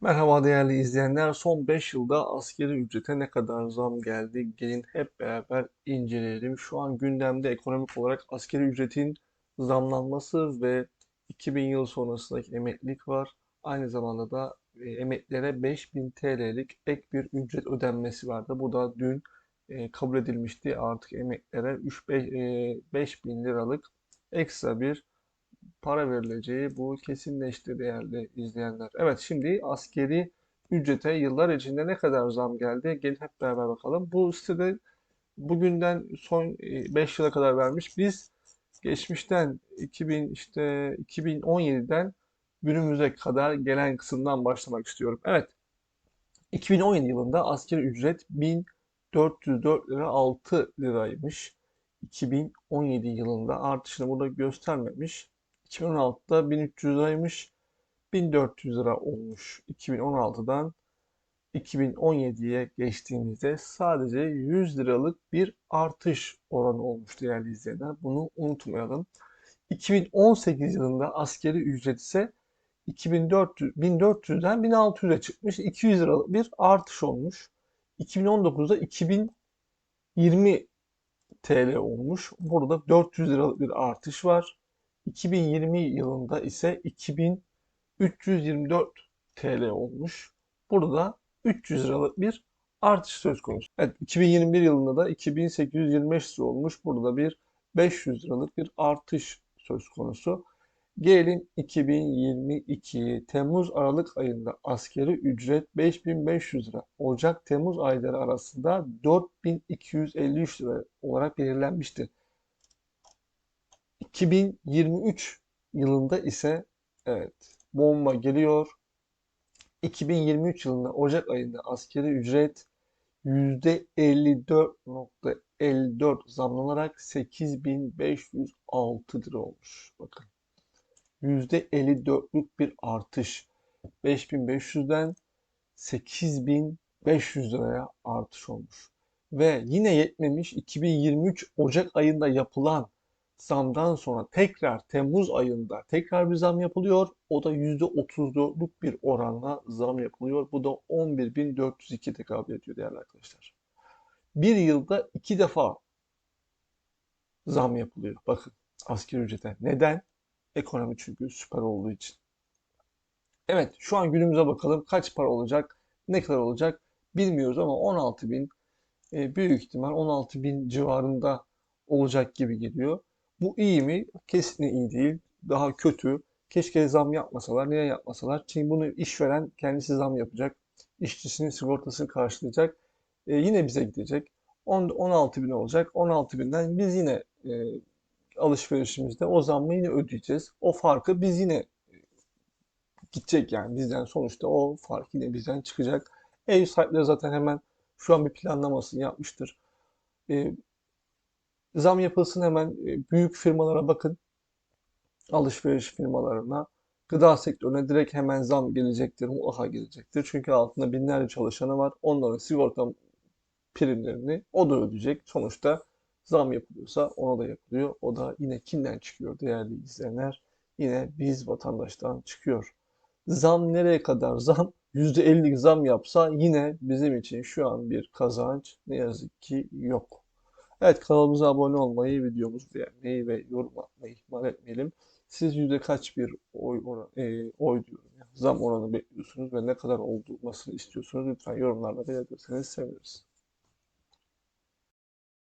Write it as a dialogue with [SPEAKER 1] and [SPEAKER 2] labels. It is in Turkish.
[SPEAKER 1] Merhaba değerli izleyenler. Son 5 yılda asgari ücrete ne kadar zam geldi? Gelin hep beraber inceleyelim. Şu an gündemde ekonomik olarak asgari ücretin zamlanması ve 2000 yıl sonrasındaki emeklilik var. Aynı zamanda da e, emeklilere 5000 TL'lik ek bir ücret ödenmesi vardı. Bu da dün e, kabul edilmişti. Artık emeklilere 3 5000 liralık ekstra bir para verileceği bu kesinleşti değerli izleyenler. Evet şimdi askeri ücrete yıllar içinde ne kadar zam geldi? Gelin hep beraber bakalım. Bu sitede bugünden son 5 yıla kadar vermiş. Biz geçmişten 2000 işte 2017'den günümüze kadar gelen kısımdan başlamak istiyorum. Evet. 2017 yılında askeri ücret 1404 lira 6 liraymış. 2017 yılında artışını burada göstermemiş. 2016'da 1300 liraymış. 1400 lira olmuş 2016'dan 2017'ye geçtiğimizde sadece 100 liralık bir artış oranı olmuş değerli izleyenler. Bunu unutmayalım. 2018 yılında askeri ücret ise 2400, 1400'den 1600'e çıkmış. 200 liralık bir artış olmuş. 2019'da 2020 TL olmuş. Burada 400 liralık bir artış var. 2020 yılında ise 2324 TL olmuş. Burada 300 liralık bir artış söz konusu. Evet 2021 yılında da 2825 lira olmuş. Burada bir 500 liralık bir artış söz konusu. Gelelim 2022 Temmuz-Aralık ayında askeri ücret 5500 lira. Ocak-Temmuz ayları arasında 4253 lira olarak belirlenmişti. 2023 yılında ise evet bomba geliyor. 2023 yılında Ocak ayında askeri ücret %54.54 zamlanarak 8506 lira olmuş. Bakın. %54'lük bir artış. 5500'den 8500 liraya artış olmuş. Ve yine yetmemiş 2023 Ocak ayında yapılan zamdan sonra tekrar Temmuz ayında tekrar bir zam yapılıyor. O da %34'lük bir oranla zam yapılıyor. Bu da 11.402 tekabül ediyor değerli arkadaşlar. Bir yılda iki defa zam yapılıyor. Bakın asgari ücrete. Neden? Ekonomi çünkü süper olduğu için. Evet şu an günümüze bakalım. Kaç para olacak? Ne kadar olacak? Bilmiyoruz ama 16 bin e, büyük ihtimal 16 bin civarında olacak gibi geliyor. Bu iyi mi? Kesinlikle iyi değil. Daha kötü. Keşke zam yapmasalar. Niye yapmasalar? Çünkü bunu işveren kendisi zam yapacak. İşçisinin sigortasını karşılayacak. E, yine bize gidecek. 10, 16 bin olacak. 16 binden biz yine e, alışverişimizde o zammı yine ödeyeceğiz. O farkı biz yine e, gidecek yani bizden sonuçta o fark yine bizden çıkacak. Ev sahipleri zaten hemen şu an bir planlamasını yapmıştır. E, Zam yapılsın hemen e, büyük firmalara bakın. Alışveriş firmalarına. Gıda sektörüne direkt hemen zam gelecektir, mutlaka gelecektir. Çünkü altında binlerce çalışanı var. Onların sigorta primlerini o da ödeyecek. Sonuçta zam yapılıyorsa ona da yapılıyor. O da yine kimden çıkıyor değerli izleyenler? Yine biz vatandaştan çıkıyor. Zam nereye kadar zam? %50 zam yapsa yine bizim için şu an bir kazanç ne yazık ki yok. Evet kanalımıza abone olmayı, videomuzu beğenmeyi ve yorum atmayı ihmal etmeyelim. Siz yüzde kaç bir oy, oran, e, oy diyorum ya, zam oranı bekliyorsunuz ve ne kadar olmasını istiyorsunuz lütfen yorumlarda belirtirseniz seviniriz.